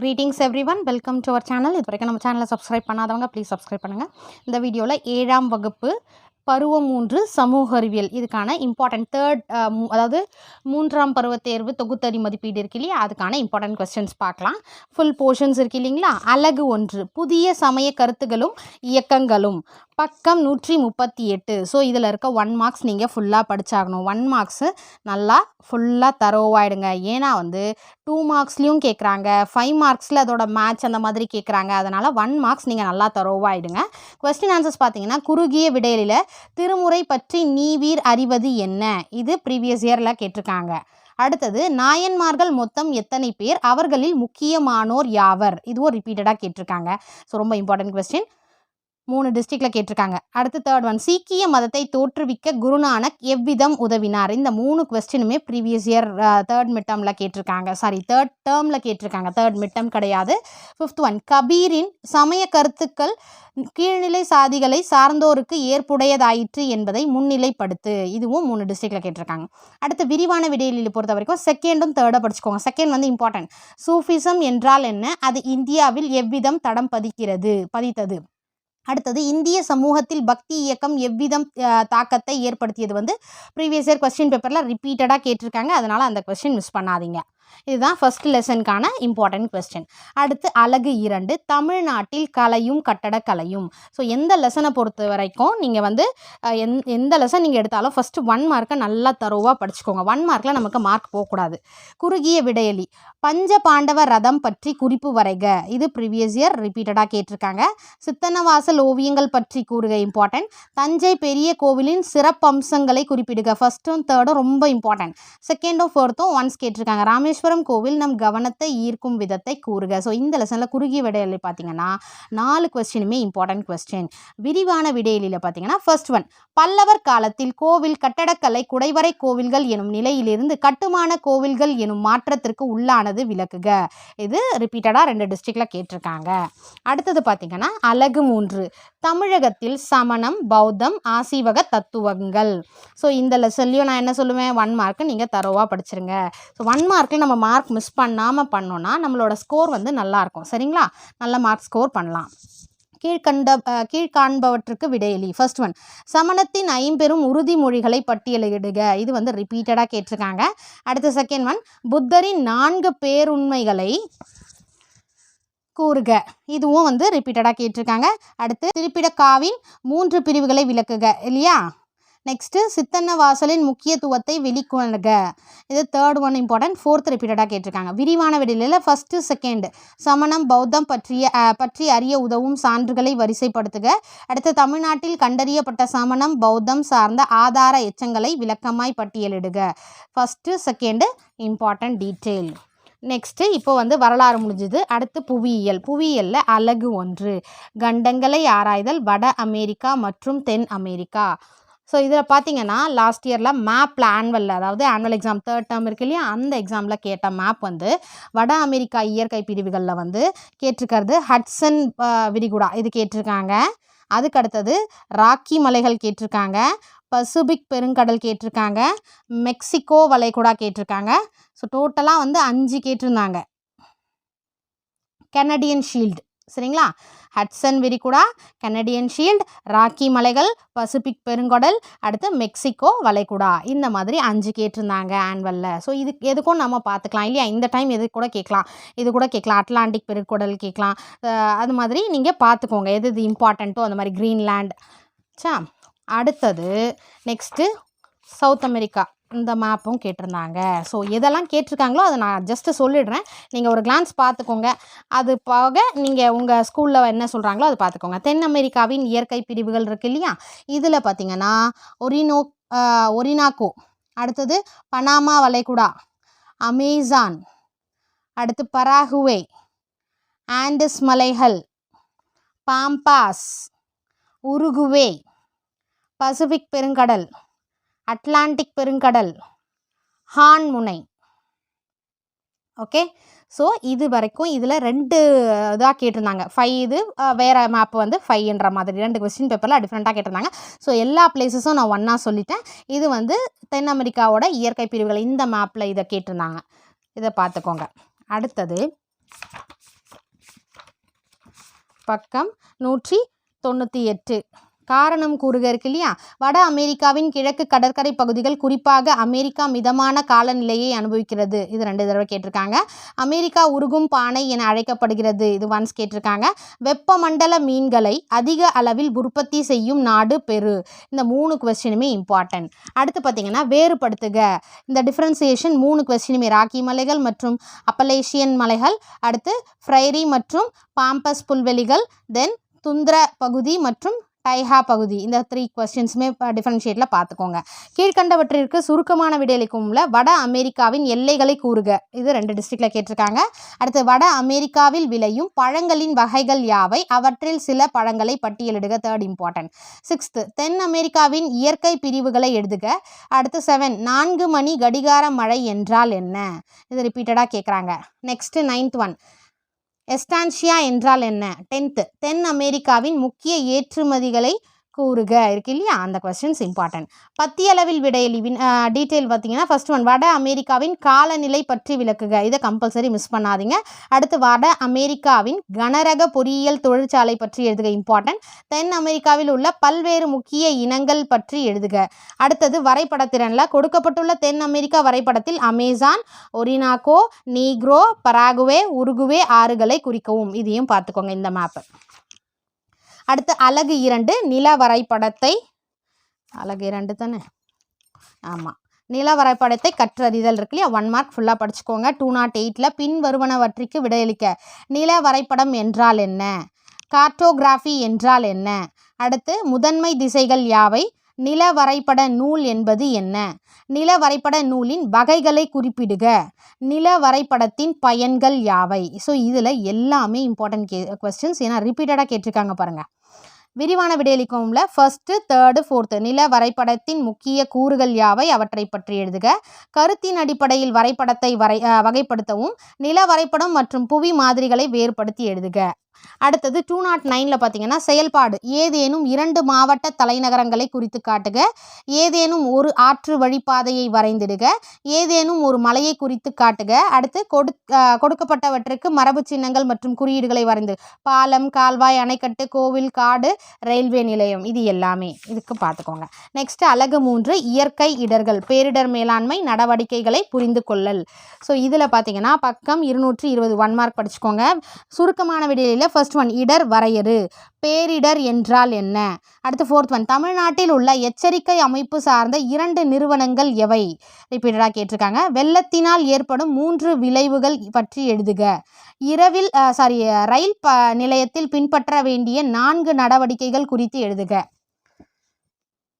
Greetings everyone welcome to our channel இது வரைக்கும் நம்ம சேனலை சப்ஸ்கிரைப் பண்ணாதவங்க ப்ளீஸ் சப்ஸ்கிரைப் பண்ணுங்கள் இந்த வீடியோவில் ஏழாம் வகுப்பு பருவம் மூன்று சமூக அறிவியல். இதுக்கான இம்பார்ட்டன்ட் தேர்ட் அதாவது மூன்றாம் பருவ தேர்வு தொகுத்தறி மதிப்பீடு இருக்கு இல்லையா? அதுக்கான இம்பார்ட்டன்ட் கொஸ்டின்ஸ் பார்க்கலாம். ஃபுல் போர்ஷன்ஸ் இருக்கு இல்லைங்களா? அழகு ஒன்று. புதிய சமய கருத்துகளும் இயக்கங்களும். பக்கம் நூற்றி முப்பத்தி எட்டு ஸோ இதில் இருக்க ஒன் மார்க்ஸ் நீங்கள் ஃபுல்லாக படிச்சாகணும். ஒன் மார்க்ஸு நல்லா ஃபுல்லாக தரோவாயிடுங்க ஏன்னா வந்து டூ மார்க்ஸ்லேயும் கேட்குறாங்க ஃபைவ் மார்க்ஸில் அதோட மேட்ச் அந்த மாதிரி கேட்குறாங்க அதனால் ஒன் மார்க்ஸ் நீங்கள் நல்லா தரோவாயிடுங்க கொஸ்டின் ஆன்சர்ஸ் பார்த்தீங்கன்னா குறுகிய விடையில திருமுறை பற்றி நீவீர் அறிவது என்ன? இது ப்ரீவியஸ் இயரில் கேட்டிருக்காங்க. அடுத்தது நாயன்மார்கள் மொத்தம் எத்தனை பேர்? அவர்களில் முக்கியமானோர் யாவர்? இதுவும் ரிப்பீட்டடாக கேட்டிருக்காங்க. ஸோ ரொம்ப இம்பார்ட்டன்ட் கொஸ்டின் மூணு டிஸ்ட்ரிக்டில் கேட்டிருக்காங்க. அடுத்து தேர்ட் ஒன் சீக்கிய மதத்தை தோற்றுவிக்க குருநானக் எவ்விதம் உதவினார்? இந்த மூணு கொஸ்டினுமே ப்ரீவியஸ் இயர் தேர்ட் மிட்டமில் கேட்டிருக்காங்க. சாரி தேர்ட் டேர்மில் கேட்டிருக்காங்க. தேர்ட் மிட்டம் கிடையாது. ஃபிஃப்த் ஒன் கபீரின் சமய கருத்துக்கள் கீழ்நிலை சாதிகளை சார்ந்தோருக்கு ஏற்புடையதாயிற்று என்பதை முன்னிலைப்படுத்து. இதுவும் மூணு டிஸ்ட்ரிக்டில் கேட்டிருக்காங்க. அடுத்து விரிவான விடையிலில் பொறுத்த வரைக்கும் செகண்டும் தேர்டை படிச்சுக்கோங்க. செகண்ட் வந்து இம்பார்ட்டன்ட் சூஃபிசம் என்றால் என்ன? அது இந்தியாவில் எவ்விதம் தடம் பதிக்கிறது? பதித்தது. அடுத்தது இந்திய சமூகத்தில் பக்தி இயக்கம் எவ்விதம் தாக்கத்தை ஏற்படுத்தியது வந்து ப்ரீவியஸ் இயர் கொஸ்டின் பேப்பரில் ரிப்பீட்டடாக கேட்டிருக்காங்க. அதனால் அந்த கொஸ்டின் மிஸ் பண்ணாதீங்க. இதுதான் ஃபர்ஸ்ட் லெசனுக்கான இம்பார்ட்டன்ட் கொஸ்டின் அடுத்து அழகு இரண்டு தமிழ்நாட்டில் கலையும் கட்டடக்கலையும் ஸோ எந்த லெசனை பொறுத்த வரைக்கும் நீங்கள் வந்து எந் எந்த லெசன் நீங்கள் எடுத்தாலும் ஃபஸ்ட்டு ஒன் மார்க்கை நல்லா தரோவாக படிச்சுக்கோங்க. ஒன் மார்க்கில் நமக்கு மார்க் போகக்கூடாது. குறுகிய விடையலி பஞ்ச பாண்டவ ரதம் பற்றி குறிப்பு வரைக. இது ப்ரீவியஸ் இயர் ரிப்பீட்டடாக கேட்டிருக்காங்க. சித்தனவாசல் ஓவியங்கள் பற்றி கூறுக இம்பார்ட்டன்ட் தஞ்சை பெரிய கோவிலின் சிறப்பம்சங்களை குறிப்பிடுக. ஃபஸ்ட்டும் தேர்டும் ரொம்ப இம்பார்ட்டன்ட் செகண்டும் ஃபோர்த்தும் ஒன்ஸ் கேட்டிருக்காங்க. ராமேஸ்வரம் கோவில் நம் கவனத்தை ஈர்க்கும் விதத்தை கூறுக. ஸோ இந்த லெசனில் குறுகிய விடையில பார்த்தீங்கன்னா நாலு கொஸ்டினுமே இம்பார்ட்டன்ட் கொஸ்டின் விரிவான விடையிலில் பார்த்தீங்கன்னா ஃபர்ஸ்ட் ஒன் பல்லவர் காலத்தில் கோவில் கட்டடக்கலை குடைவரை கோவில்கள் எனும் நிலையிலிருந்து கட்டுமான கோவில்கள் எனும் மாற்றத்திற்கு உள்ளானது விளக்குக. இது ரிப்பீட்டடாக ரெண்டு டிஸ்ட்ரிக்டில் கேட்டிருக்காங்க. அடுத்தது பார்த்தீங்கன்னா அழகு மூன்று. தமிழகத்தில் சமணம் பௌத்தம் ஆசீவக தத்துவங்கள். ஸோ இந்த லெசன்லையும் நான் என்ன சொல்லுவேன்? ஒன் மார்க்கு நீங்கள் தரோவாக படிச்சிருங்க. ஸோ ஒன் மார்க்கில் நம்ம மார்க் மிஸ் பண்ணாமல் பண்ணோன்னா நம்மளோட ஸ்கோர் வந்து நல்லாயிருக்கும் சரிங்களா? நல்ல மார்க் ஸ்கோர் பண்ணலாம். கீழ்கண்ட கீழ்காண்பவற்றுக்கு விடையளி. ஃபர்ஸ்ட் ஒன் சமணத்தின் ஐம்பெரும் உறுதிமொழிகளை பட்டியலிடுக இது வந்து ரிப்பீட்டடாக கேட்டிருக்காங்க. அடுத்த செகண்ட் ஒன் புத்தரின் நான்கு பேருண்மைகளை கூறுக. இதுவும் வந்து ரிப்பீட்டடாக கேட்டிருக்காங்க. அடுத்து திருப்பிடக்காவின் மூன்று பிரிவுகளை விளக்குக இல்லையா? நெக்ஸ்ட்டு சித்தன்ன வாசலின் முக்கியத்துவத்தை வெளிக்கொணர்க. இது தேர்ட் ஒன் இம்பார்ட்டன்ட் ஃபோர்த் ரிப்பீட்டடாக கேட்டிருக்காங்க. விரிவான விடலில் ஃபஸ்ட்டு செகண்ட் சமணம் பௌத்தம் பற்றிய பற்றி அறிய உதவும் சான்றுகளை வரிசைப்படுத்துக. அடுத்து தமிழ்நாட்டில் கண்டறியப்பட்ட சமணம் பௌத்தம் சார்ந்த ஆதார எச்சங்களை விளக்கமாய் பட்டியலிடுக. First second important detail next இப்போ வந்து வரலாறு முடிஞ்சுது. அடுத்து புவியியல். புவியியலில் அழகு ஒன்று. கண்டங்களை ஆராய்தல் வட அமெரிக்கா மற்றும் தென் அமெரிக்கா. ஸோ இதில் பார்த்தீங்கன்னா லாஸ்ட் இயரில் மேப்பில் ஆனுவலில் அதாவது ஆனுவல் எக்ஸாம் தேர்ட் டேர்ம் இருக்கு இல்லையா? அந்த எக்ஸாமில் கேட்ட மேப் வந்து வட அமெரிக்கா இயற்கை பிரிவுகளில் வந்து கேட்டிருக்கிறது ஹட்சன் விரிகுடா. இது கேட்டிருக்காங்க. அதுக்கு அடுத்தது ராக்கி மலைகள் கேட்டிருக்காங்க பசிபிக் பெருங்கடல் கேட்டிருக்காங்க மெக்சிகோ வளைகுடா கேட்டிருக்காங்க. ஸோ டோட்டலாக வந்து அஞ்சு கேட்டிருந்தாங்க. கெனடியன் ஷீல்டு சரிங்களா? ஹட்சன் விரிகுடா கெனடியன் ஷீல்டு ராக்கி மலைகள் பசிபிக் பெருங்கடல் அடுத்து மெக்சிகோ வளைகுடா. இந்த மாதிரி அஞ்சு கேட்டிருந்தாங்க ஆன்வலில் ஸோ இது எதுக்கும் நம்ம பார்த்துக்கலாம் இல்லையா? இந்த டைம் எது கூட கேட்கலாம். இது கூட கேட்கலாம். அட்லாண்டிக் பெருங்கடல் கேட்கலாம். அது மாதிரி நீங்கள் பார்த்துக்கோங்க. எது இது இம்பார்ட்டண்ட்டோ அந்த மாதிரி க்ரீன்லேண்ட் சா அடுத்தது நெக்ஸ்ட்டு சவுத் அமெரிக்கா இந்த மேப்பும் கேட்டிருந்தாங்க. ஸோ எதெல்லாம் கேட்டிருக்காங்களோ அதை நான் ஜஸ்ட்டு சொல்லிடுறேன். நீங்கள் ஒரு கிளான்ஸ் பார்த்துக்கோங்க. அது போக நீங்கள் உங்கள் ஸ்கூலில் என்ன சொல்கிறாங்களோ அதை பார்த்துக்கோங்க. தென் அமெரிக்காவின் இயற்கை பிரிவுகள் இருக்கு இல்லையா? இதில் பார்த்தீங்கன்னா ஒரினோ ஒரினாக்கோ அடுத்தது பனாமா வளைகுடா அமேசான் அடுத்து பராகுவே ஆண்டஸ் மலைகள் பாம்பாஸ் உருகுவே பசிபிக் பெருங்கடல் அட்லாண்டிக் பெருங்கடல் ஹான் முனை. ஓகே? ஸோ இது வரைக்கும் இதில் ரெண்டு இதாக கேட்டிருந்தாங்க. ஃபைவ் இது வேறு மேப் வந்து ஃபைவ்ன்ற மாதிரி. ரெண்டு கொஸ்டின் பேப்பரில் டிஃப்ரெண்ட்டாக கேட்டிருந்தாங்க. ஸோ எல்லா பிளேஸஸும் நான் ஒன்றா சொல்லிட்டேன். இது வந்து தென் அமெரிக்காவோட இயற்கை பிரிவுகள் இந்த மேப்பில் இதை கேட்டிருந்தாங்க. இதை பார்த்துக்கோங்க அடுத்தது பக்கம் நூற்றி தொண்ணூற்றி எட்டு. காரணம் கூறுக இருக்கு இல்லையா? வட அமெரிக்காவின் கிழக்கு கடற்கரை பகுதிகள் குறிப்பாக அமெரிக்கா மிதமான காலநிலையை அனுபவிக்கிறது. இது ரெண்டு தடவை கேட்டிருக்காங்க. அமெரிக்கா உருகும் பானை என அழைக்கப்படுகிறது. இது ஒன்ஸ் கேட்டிருக்காங்க. வெப்பமண்டல மீன்களை அதிக அளவில் உற்பத்தி செய்யும் நாடு பெரு. இந்த மூணு கொஸ்டினுமே இம்பார்ட்டன்ட் அடுத்து பார்த்தீங்கன்னா வேறுபடுத்துக. இந்த டிஃப்ரென்சியேஷன் மூணு கொஸ்டினுமே ராக்கி மலைகள் மற்றும் அப்பலேஷியன் மலைகள். அடுத்து ஃப்ரைரி மற்றும் பாம்பஸ் புல்வெளிகள். தென் துந்திர பகுதி மற்றும் டைஹா பகுதி. இந்த த்ரீ கொஸ்டின்ஸுமே டிஃபரன்ஷியேட்டில் பார்த்துக்கோங்க கீழ்கண்டவற்றிற்கு சுருக்கமான விடையளிக்கும்ல வட அமெரிக்காவின் எல்லைகளை கூறுக. இது ரெண்டு டிஸ்ட்ரிக்டில் கேட்டிருக்காங்க. அடுத்து வட அமெரிக்காவில் விளையும் பழங்களின் வகைகள் யாவை? அவற்றில் சில பழங்களை பட்டியலிடுக தேர்ட் இம்பார்ட்டன்ட் சிக்ஸ்த்து தென் அமெரிக்காவின் இயற்கை பிரிவுகளை எழுதுக. அடுத்து செவன் நான்கு மணி கடிகார மழை என்றால் என்ன? இது ரிப்பீட்டடாக கேட்குறாங்க நெக்ஸ்ட்டு நைன்த் ஒன் எஸ்டான்ஷியா என்றால் என்ன? டென்த்து தென் அமெரிக்காவின் முக்கிய ஏற்றுமதிகளை கூறுக. இருக்கு இல்லையா? அந்த கொஸ்டின்ஸ் இம்பார்ட்டன்ட் பத்தியளவில் விடையளிவின் டீட்டெயில் பார்த்தீங்கன்னா ஃபர்ஸ்ட் ஒன் வட அமெரிக்காவின் காலநிலை பற்றி விளக்குக. இதை கம்பல்சரி மிஸ் பண்ணாதீங்க. அடுத்து வட அமெரிக்காவின் கனரக பொறியியல் தொழிற்சாலை பற்றி எழுதுக. இம்பார்ட்டன்ட் தென் அமெரிக்காவில் உள்ள பல்வேறு முக்கிய இனங்கள் பற்றி எழுதுக. அடுத்தது வரைபடத்திறனில் கொடுக்கப்பட்டுள்ள தென் அமெரிக்கா வரைபடத்தில் Amazon Orinoco Negro Paraguay Uruguay ஆறுகளை குறிக்கவும். இதையும் பார்த்துக்கோங்க இந்த மேப்பு அடுத்து அலகு இரண்டு நில வரைபடத்தை அலகு இரண்டு தானே? ஆமாம் நில வரைபடத்தை கற்றறிதல் இருக்கு இல்லையா? ஒன் மார்க் ஃபுல்லாக படிச்சுக்கோங்க. டூ நாட் எயிட்டில் பின் வருவனவற்றிற்கு விடையளிக்க. நில வரைபடம் என்றால் என்ன? கார்டோகிராஃபி என்றால் என்ன? அடுத்து முதன்மை திசைகள் யாவை? நில வரைபட நூல் என்பது என்ன? நில வரைபட நூலின் வகைகளை குறிப்பிடுக. நில வரைபடத்தின் பயன்கள் யாவை? ஸோ இதில் எல்லாமே இம்பார்ட்டன்ட் கே கொஸ்டின்ஸ் ஏன்னா ரிப்பீட்டடாக கேட்டிருக்காங்க பாருங்கள் விரிவான விடையளிக்கும்ல. ஃபர்ஸ்ட்டு தேர்டு ஃபோர்த்து நில வரைபடத்தின் முக்கிய கூறுகள் யாவை? அவற்றை பற்றி எழுதுக. கருத்தின் அடிப்படையில் வரைபடத்தை வரை வகைப்படுத்தவும் நில வரைபடம் மற்றும் புவி மாதிரிகளை வேறுபடுத்தி எழுதுக. அடுத்தது டூ நாட் நைனில் பார்த்தீங்கன்னா செயல்பாடு. ஏதேனும் இரண்டு மாவட்ட தலைநகரங்களை குறித்து காட்டுக. ஏதேனும் ஒரு ஆற்று வழிப்பாதையை வரைந்திடுக. ஏதேனும் ஒரு மலையை குறித்து காட்டுக. அடுத்து கொடு கொடுக்கப்பட்டவற்றுக்கு மரபு சின்னங்கள் மற்றும் குறியீடுகளை வரைந்து. பாலம் கால்வாய் அணைக்கட்டு கோவில் காடு ரயில்வே நிலையம் இது எல்லாமே. இதுக்கு பார்த்துக்கோங்க நெக்ஸ்ட் அழகு மூன்று இயற்கை இடர்கள் பேரிடர் மேலாண்மை நடவடிக்கைகளை புரிந்து கொள்ளல். ஸோ இதில் பார்த்தீங்கன்னா பக்கம் இருநூற்றி இருபது ஒன் மார்க் படிச்சுக்கோங்க. சுருக்கமான விடையில ஃபர்ஸ்ட் ஒன் இடர் வரையறு. பேரிடர் என்றால் என்ன? அடுத்து ஃபோர்த் ஒன் தமிழ்நாட்டில் உள்ள எச்சரிக்கை அமைப்பு சார்ந்த இரண்டு நிறுவனங்கள் எவை? ரிப்பீட்டடாக கேட்டிருக்காங்க. வெள்ளத்தினால் ஏற்படும் மூன்று விளைவுகள் பற்றி எழுதுக. இரவில் சாரி ரயில் ப நிலையத்தில் பின்பற்ற வேண்டிய நான்கு நடவடிக்கைகள் குறித்து எழுதுக.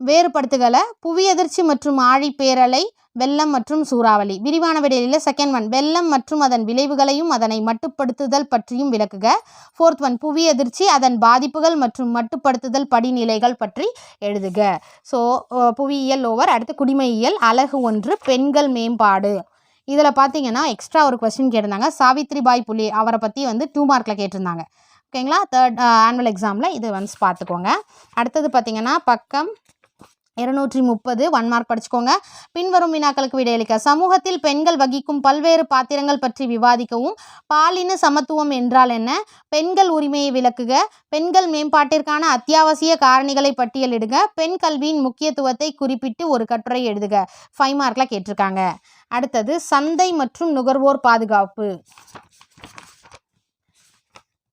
வேறுபடுத்துகளை புவி அதிர்ச்சி மற்றும் ஆழிப்பேரலை வெள்ளம் மற்றும் சூறாவளி. விரிவான விடையில செகண்ட் ஒன் வெள்ளம் மற்றும் அதன் விளைவுகளையும் அதனை மட்டுப்படுத்துதல் பற்றியும் விளக்குக. ஃபோர்த் ஒன் புவி அதிர்ச்சி அதன் பாதிப்புகள் மற்றும் மட்டுப்படுத்துதல் படிநிலைகள் பற்றி எழுதுக. ஸோ புவியியல் ஓவர் அடுத்து குடிமையியல். அழகு ஒன்று. பெண்கள் மேம்பாடு. இதில் பார்த்தீங்கன்னா எக்ஸ்ட்ரா ஒரு கொஸ்டின் கேட்டிருந்தாங்க. சாவித்ரிபாய் புலி அவரை பற்றி வந்து டூ மார்க்கில் கேட்டிருந்தாங்க. ஓகேங்களா தேர்ட் ஆனுவல் எக்ஸாமில் இது ஒன்ஸ் பார்த்துக்கோங்க அடுத்தது பார்த்தீங்கன்னா பக்கம் இருநூற்றி முப்பது ஒன் மார்க் படிச்சுக்கோங்க. பின்வரும் வினாக்களுக்கு விடையளிக்க. சமூகத்தில் பெண்கள் வகிக்கும் பல்வேறு பாத்திரங்கள் பற்றி விவாதிக்கவும். பாலின சமத்துவம் என்றால் என்ன? பெண்கள் உரிமையை விளக்குக. பெண்கள் மேம்பாட்டிற்கான அத்தியாவசிய காரணிகளை பட்டியலிடுக. பெண் கல்வியின் முக்கியத்துவத்தை குறிப்பிட்டு ஒரு கட்டுரை எழுதுக. ஃபைவ் மார்க்கில் கேட்டிருக்காங்க. அடுத்தது சந்தை மற்றும் நுகர்வோர் பாதுகாப்பு.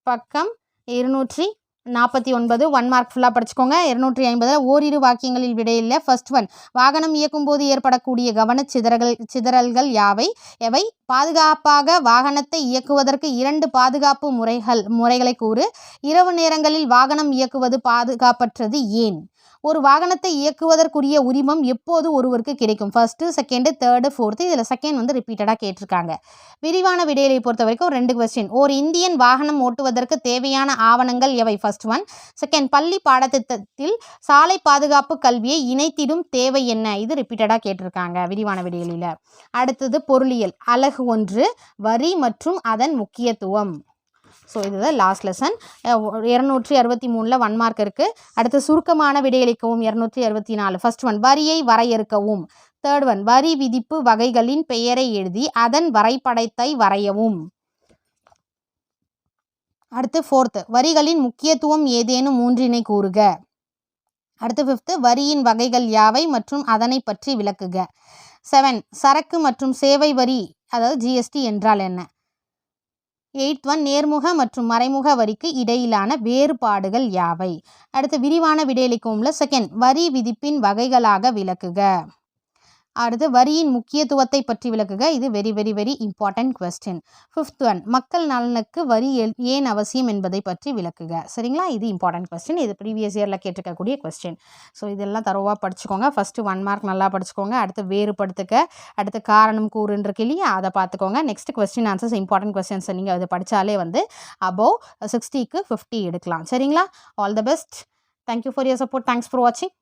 பக்கம் இருநூற்றி நாற்பத்தி ஒன்பது ஒன் மார்க் ஃபுல்லாக படிச்சுக்கோங்க. இருநூற்றி ஐம்பதில் ஓரிரு வாக்கியங்களில் விடையில்லை ஃபர்ஸ்ட் ஒன் வாகனம் இயக்கும் போது ஏற்படக்கூடிய கவனச் சிதறல்கள் சிதறல்கள் யாவை? எவை? பாதுகாப்பாக வாகனத்தை இயக்குவதற்கு இரண்டு பாதுகாப்பு முறைகள் முறைகளை கூறு. இரவு நேரங்களில் வாகனம் இயக்குவது பாதுகாப்பற்றது ஏன்? ஒரு வாகனத்தை இயக்குவதற்குரிய உரிமம் எப்போது ஒருவருக்கு கிடைக்கும்? ஃபர்ஸ்ட்டு செகண்டு தேர்டு ஃபோர்த்து இதில் செகண்ட் வந்து ரிப்பீட்டடாக கேட்டிருக்காங்க. விரிவான விடையிலை பொறுத்த வரைக்கும் ரெண்டு கொஸ்டின் ஒரு இந்தியன் வாகனம் ஓட்டுவதற்கு தேவையான ஆவணங்கள் எவை? ஃபர்ஸ்ட் ஒன் செகண்ட் பள்ளி பாடத்திட்டத்தில் சாலை பாதுகாப்பு கல்வியை இணைத்திடும் தேவை என்ன? இது ரிப்பீட்டடாக கேட்டிருக்காங்க விரிவான விடையிலில் அடுத்தது பொருளியல். அலகு ஒன்று வரி மற்றும் அதன் முக்கியத்துவம். ஸோ இதுதான் லாஸ்ட் லெசன் இரநூற்றி அறுபத்தி மூணில் ஒன் மார்க் இருக்குது அடுத்து சுருக்கமான விடையளிக்கவும். இரநூற்றி அறுபத்தி நாலு. ஃபஸ்ட் ஒன் வரியை வரையறுக்கவும். தேர்ட் ஒன் வரி விதிப்பு வகைகளின் பெயரை எழுதி அதன் வரைபடத்தை வரையவும். அடுத்து ஃபோர்த்து வரிகளின் முக்கியத்துவம் ஏதேனும் மூன்றினை கூறுக. அடுத்து ஃபிஃப்த்து வரியின் வகைகள் யாவை மற்றும் அதனை பற்றி விளக்குக. செவன் சரக்கு மற்றும் சேவை வரி அதாவது ஜிஎஸ்டி என்றால் என்ன? எயிட் ஒன் நேர்முக மற்றும் மறைமுக வரிக்கு இடையிலான வேறுபாடுகள் யாவை? அடுத்து விரிவான விடையளிக்கும்ல செகண்ட் வரி விதிப்பின் வகைகளாக விளக்குக. அடுத்து வரியின் முக்கியத்துவத்தை பற்றி விளக்குக. இது very very very important question fifth one மக்கள் நலனுக்கு வரி ஏன் அவசியம் என்பதை பற்றி விளக்குக. சரிங்களா? இது இம்பார்ட்டன்ட் கொஸ்டின் இது ப்ரீவியஸ் இயரில் கேட்டிருக்கக்கூடிய கொஸ்டின் ஸோ இதெல்லாம் தரவாக படிச்சுக்கோங்க. ஃபஸ்ட்டு ஒன் மார்க் நல்லா படிச்சுக்கோங்க. அடுத்து வேறுபடுத்துக்க அடுத்து காரணம் கூறுன்னு இருக்கு இல்லையா? அதை பார்த்துக்கோங்க. Next question answers important questions நீங்கள் அதை படித்தாலே வந்து அபோவ் சிக்ஸ்டிக்கு ஃபிஃப்டி எடுக்கலாம். சரிங்களா? All the best thank you for your support thanks for வாட்சிங்